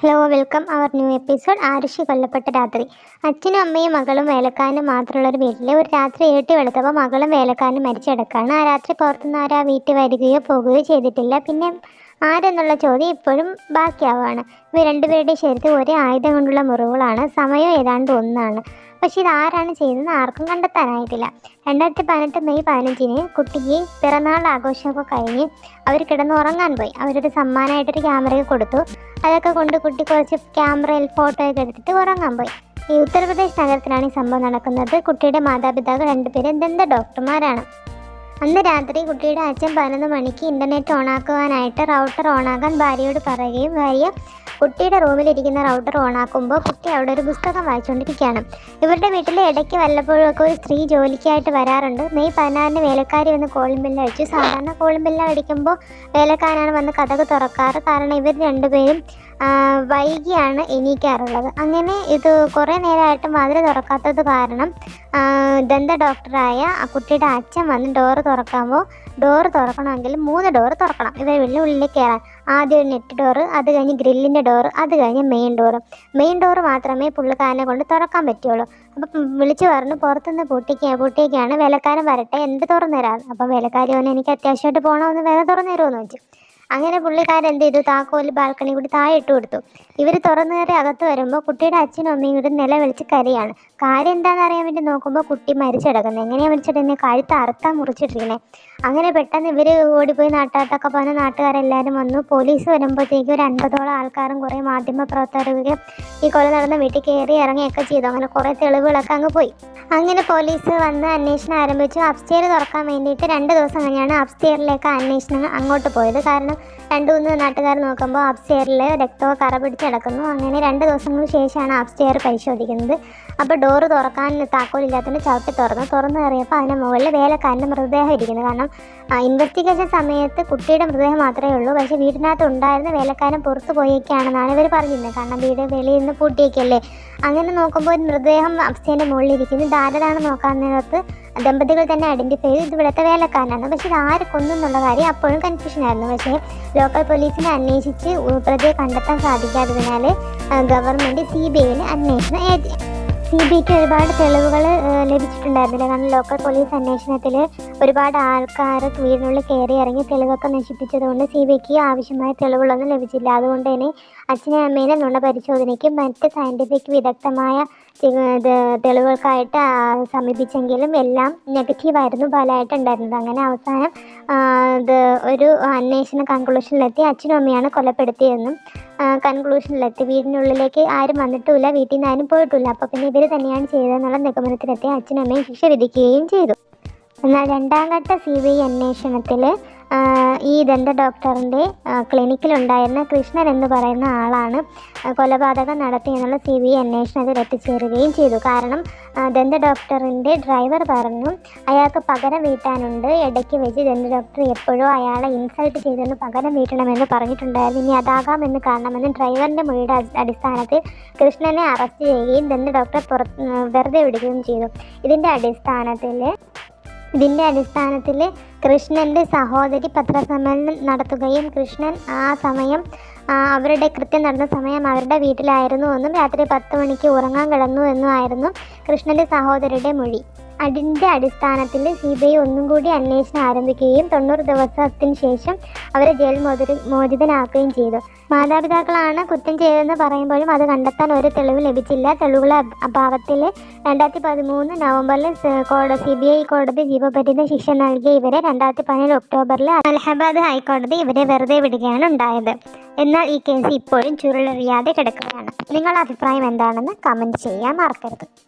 Hello welcome our new episode Aarushi കൊല്ലപ്പെട്ട രാത്രി. അച്ഛനും അമ്മയും മകളും വേലക്കാരനും മാത്രമുള്ള ഒരു വീട്ടിൽ ഒരു രാത്രി ഏട്ടി വെളുത്തപ്പോൾ മകളും വേലക്കാരനും മരിച്ചെടുക്കുകയാണ് ആ രാത്രി പുറത്തുനിന്ന് ആരാ വീട്ടിൽ വരികയോ പോകുകയോ ചെയ്തിട്ടില്ല. പിന്നെ ആരെന്നുള്ള ചോദ്യം ഇപ്പോഴും ബാക്കിയാവുകയാണ്. ഇവർ രണ്ടുപേരുടെയും ശരീരത്തിൽ ഒരേ ആയുധം കൊണ്ടുള്ള മുറിവുകളാണ്. സമയം ഏതാണ്ട് ഒന്നാണ്. പക്ഷേ ഇത് ആരാണ് ചെയ്തതെന്ന് ആർക്കും കണ്ടെത്താനായിട്ടില്ല. രണ്ടായിരത്തി പതിനെട്ട് മെയ് പതിനഞ്ചിന് കുട്ടിക്ക് പിറന്നാൾ ആഘോഷമൊക്കെ കഴിഞ്ഞ് അവർ കിടന്നുറങ്ങാൻ പോയി. അവരൊരു സമ്മാനമായിട്ടൊരു ക്യാമറയൊക്കെ കൊടുത്തു. അതൊക്കെ കൊണ്ട് കുട്ടി കുറച്ച് ക്യാമറയിൽ ഫോട്ടോ ഒക്കെ എടുത്തിട്ട് ഉറങ്ങാൻ പോയി. ഈ ഉത്തർപ്രദേശ് നഗരത്തിലാണ് ഈ സംഭവം നടക്കുന്നത്. കുട്ടിയുടെ മാതാപിതാക്കൾ രണ്ടുപേരും ദന്ത ഡോക്ടർമാരാണ്. അന്ന് രാത്രി കുട്ടിയുടെ അച്ഛൻ പതിനൊന്ന് മണിക്ക് ഇന്റർനെറ്റ് ഓണാക്കുവാനായിട്ട് റൗട്ടർ ഓണാക്കാൻ ഭാര്യയോട് പറയുകയും ഭാര്യ കുട്ടിയുടെ റൂമിലിരിക്കുന്ന റൗട്ടർ ഓണാക്കുമ്പോൾ കുട്ടി അവിടെ ഒരു പുസ്തകം വായിച്ചുകൊണ്ടിരിക്കുകയാണ് ഇവരുടെ വീട്ടിൽ ഇടയ്ക്ക് വല്ലപ്പോഴുമൊക്കെ ഒരു സ്ത്രീ ജോലിക്കായിട്ട് വരാറുണ്ട്. മെയ് പതിനാറിന് വേലക്കാരി വന്ന് കോളിംഗ് ബെല്ല് അടിച്ചു. സാധാരണ കോളിംഗ് ബെല്ല് അടിക്കുമ്പോൾ വേലക്കാരാണ് വന്ന് കഥക് തുറക്കാറ്. കാരണം ഇവർ രണ്ടുപേരും വൈകിയാണ് എണീക്കാറുള്ളത്. അങ്ങനെ ഇത് കുറേ നേരമായിട്ട് മധുര തുറക്കാത്തത് കാരണം ദന്ത ഡോക്ടറായ ആ കുട്ടിയുടെ അച്ഛൻ വന്ന് ഡോറ് തുറക്കുമ്പോൾ ഡോറ് തുറക്കണമെങ്കിൽ മൂന്ന് ഡോർ തുറക്കണം. ഇവർ വീടിന്റെ ഉള്ളിൽ കയറാൻ. ആദ്യം ഒരു നെറ്റ് ഡോറ് അത് കഴിഞ്ഞ് ഗ്രില്ലിന്റെ ഡോറ് അത് കഴിഞ്ഞ് മെയിൻ ഡോറ് മെയിൻ ഡോറ് മാത്രമേ പുള്ളിക്കാരനെ കൊണ്ട് തുറക്കാൻ പറ്റുള്ളൂ. അപ്പം വിളിച്ചു പറഞ്ഞു പുറത്തുനിന്ന് പൂട്ടിക്ക പൂട്ടിയൊക്കെയാണ് വിലക്കാരൻ വരട്ടെ. എന്ത് തുറന്നു തരാം? അപ്പം വേലക്കാരി ഓനെ എനിക്ക് അത്യാവശ്യമായിട്ട് പോകണമെന്ന് വേറെ തുറന്നു തരുമോ? വെച്ചു അങ്ങനെ പുള്ളിക്കാരൻ എന്ത് ചെയ്തു? താക്കോൽ ബാൽക്കണി കൂടി താഴെ ഇട്ട് കൊടുത്തു. ഇവർ തുറന്നു കയറി അകത്ത് വരുമ്പോൾ കുട്ടിയുടെ അച്ഛനും അമ്മയും കൂടി നിലവിളിച്ച് കരയാണ്. കാര്യം എന്താണെന്ന് അറിയാൻ വേണ്ടി നോക്കുമ്പോൾ കുട്ടി മരിച്ചടക്കുന്നത് എങ്ങനെയാണ് മരിച്ചിടുന്നത് കഴുത്ത് അറുത്താൻ മുറിച്ചിട്ടിരിക്കുന്നത് അങ്ങനെ പെട്ടെന്ന് ഇവർ ഓടിപ്പോയി നാട്ടാട്ടൊക്കെ പോകുന്ന നാട്ടുകാരെല്ലാവരും വന്നു. പോലീസ് വരുമ്പോഴത്തേക്കും ഒരു അൻപതോളം ആൾക്കാരും കുറേ മാധ്യമ പ്രവർത്തകരൊക്കെ ഈ കൊല നടന്ന വീട്ടിൽ കയറി ഇറങ്ങിയൊക്കെ ചെയ്തു. അങ്ങനെ കുറേ തെളിവുകളൊക്കെ അങ്ങ് പോയി. അങ്ങനെ പോലീസ് വന്ന് അന്വേഷണം ആരംഭിച്ചു. അപ്സ്റ്റെയർ തുറക്കാൻ വേണ്ടിയിട്ട് രണ്ട് ദിവസം കഴിഞ്ഞാണ് അപ്സ്റ്റെയറിലേക്ക് അന്വേഷണം അങ്ങോട്ട് പോയത്. കാരണം രണ്ട് മൂന്ന് നാട്ടുകാർ നോക്കുമ്പോൾ അപ്സ്റ്റെയറിൽ രക്തമോ കറ പിടിച്ച് കിടക്കുന്നു. അങ്ങനെ രണ്ട് ദിവസങ്ങൾക്ക് ശേഷമാണ് അപ്സ്റ്റെയർ പരിശോധിക്കുന്നത്. അപ്പോൾ ഡോറ് തുറക്കാൻ താക്കോലില്ലാത്തതിന് ചവിട്ടി തുറന്നു. തുറന്നു കയറിയപ്പോൾ അതിന് മുകളിൽ വേലക്കാരന്റെ മൃതദേഹം ഇരിക്കുന്നു. കാരണം ഇൻവെസ്റ്റിഗേഷൻ സമയത്ത് കുട്ടിയുടെ മൃതദേഹം മാത്രമേ ഉള്ളൂ. പക്ഷേ വീടിനകത്ത് ഉണ്ടായിരുന്ന വേലക്കാരൻ പുറത്ത് പോയേക്കാണെന്നാണ് ഇവർ പറഞ്ഞിരുന്നത്. കാരണം വീട് വെളിയിൽ നിന്ന് പൂട്ടിയേക്കല്ലേ? അങ്ങനെ നോക്കുമ്പോൾ ഒരു മൃതദേഹം അപ്സേന്റെ മുകളിൽ ഇരിക്കുന്നു നോക്കാൻ നേരത്ത് ദമ്പതികൾ തന്നെ ഐഡന്റിഫൈ ചെയ്തു. ഇവിടുത്തെ വേലക്കാരനാണ്. പക്ഷേ ഇത് ആര് കൊന്നു എന്നുള്ള കാര്യം അപ്പോഴും കൺഫ്യൂഷനായിരുന്നു പക്ഷേ ലോക്കൽ പോലീസിനെ അന്വേഷിച്ച് പ്രതിയെ കണ്ടെത്താൻ സാധിക്കാത്തതിനാൽ ഗവൺമെന്റ് സി ബി ഐയിൽ അന്വേഷണം സി ബി ഐക്ക് ഒരുപാട് തെളിവുകൾ ലഭിച്ചിട്ടുണ്ടായിരുന്നില്ല. കാരണം ലോക്കൽ പോലീസ് അന്വേഷണത്തിൽ ഒരുപാട് ആൾക്കാർ വീടിനുള്ളിൽ കയറി ഇറങ്ങി തെളിവൊക്കെ നശിപ്പിച്ചതുകൊണ്ട് സി ബി ഐക്ക് ആവശ്യമായ തെളിവുകളൊന്നും ലഭിച്ചില്ല. അതുകൊണ്ട് തന്നെ അച്ഛനെ അമ്മേനെ നുണ പരിശോധനയ്ക്കും മറ്റ് സയന്റിഫിക് വിദഗ്ധമായ തെളിവുകൾക്കായിട്ട് സമീപിച്ചെങ്കിലും എല്ലാം നെഗറ്റീവായിരുന്നു ഫലമായിട്ടുണ്ടായിരുന്നത്. അങ്ങനെ അവസാനം ഇത് ഒരു അന്വേഷണ കൺക്ലൂഷനിലെത്തി അച്ഛനും അമ്മയാണ് കൊലപ്പെടുത്തിയതെന്നും കൺക്ലൂഷനിലെത്തി വീടിനുള്ളിലേക്ക് ആരും വന്നിട്ടില്ല വീട്ടിൽ നിന്ന് ആരും പോയിട്ടില്ല. അപ്പോൾ പിന്നെ ഇവർ തന്നെയാണ് ചെയ്തതെന്നുള്ള നിഗമനത്തിലെത്തി അച്ഛനമ്മയും ശിക്ഷ വിധിക്കുകയും ചെയ്തു. എന്നാൽ രണ്ടാം ഘട്ട സി ബി ഐ അന്വേഷണത്തിൽ ഈ ദന്ത ഡോക്ടറിന്റെ ക്ലിനിക്കിലുണ്ടായിരുന്ന കൃഷ്ണൻ എന്ന് പറയുന്ന ആളാണ് കൊലപാതകം നടത്തിയെന്നുള്ള സി ബി ഐ അന്വേഷണത്തിൽ എത്തിച്ചേരുകയും ചെയ്തു. കാരണം ദന്ത ഡോക്ടറിന്റെ ഡ്രൈവർ പറഞ്ഞു അയാൾക്ക് പകരം വീട്ടാനുണ്ട്. ഇടയ്ക്ക് വെച്ച് ദന്ത ഡോക്ടർ എപ്പോഴും അയാളെ ഇൻസൾട്ട് ചെയ്തെന്ന് പകരം വീട്ടണമെന്ന് പറഞ്ഞിട്ടുണ്ടായിരുന്നു. ഇനി അതാകാമെന്ന് കാരണമെന്ന് ഡ്രൈവറിന്റെ മൊഴിയുടെ അടിസ്ഥാനത്തിൽ കൃഷ്ണനെ അറസ്റ്റ് ചെയ്യുകയും ദന്ത ഡോക്ടർ പുറത്ത് വെറുതെ വിടുകയും ചെയ്തു. ഇതിന്റെ അടിസ്ഥാനത്തിൽ ഇതിന്റെ അടിസ്ഥാനത്തിൽ കൃഷ്ണന്റെ സഹോദരി പത്രസമ്മേളനം നടത്തുകയും കൃഷ്ണൻ ആ സമയം അവരുടെ കൃത്യം നടന്ന സമയം അവരുടെ വീട്ടിലായിരുന്നു എന്നും രാത്രി പത്ത് മണിക്ക് ഉറങ്ങാൻ കിടന്നു എന്നും ആയിരുന്നു കൃഷ്ണന്റെ സഹോദരിയുടെ മൊഴി. അതിന്റെ അടിസ്ഥാനത്തിൽ സി ബി ഐ ഒന്നും കൂടി അന്വേഷണം ആരംഭിക്കുകയും തൊണ്ണൂറ് ദിവസത്തിന് ശേഷം അവരെ ജയിൽ മോചി മോചിതനാക്കുകയും ചെയ്തു. മാതാപിതാക്കളാണ് കുറ്റം ചെയ്തതെന്ന് പറയുമ്പോഴും അത് കണ്ടെത്താൻ ഒരു തെളിവ് ലഭിച്ചില്ല. തെളിവുകളെ അഭ- അഭാവത്തിൽ രണ്ടായിരത്തി പതിമൂന്ന് നവംബറിൽ സി ബി ഐ കോടതി ജീവപര്യന്ത ശിക്ഷ നൽകിയ ഇവരെ രണ്ടായിരത്തി പതിനേഴ് ഒക്ടോബറിൽ അലഹബാദ് ഹൈക്കോടതി ഇവരെ വെറുതെ വിടുകയാണ് ഉണ്ടായത്. എന്നാൽ ഈ കേസ് ഇപ്പോഴും ചുരുളറിയാതെ കിടക്കുകയാണ്. നിങ്ങളുടെ അഭിപ്രായം എന്താണെന്ന് കമന്റ് ചെയ്യാൻ മറക്കരുത്.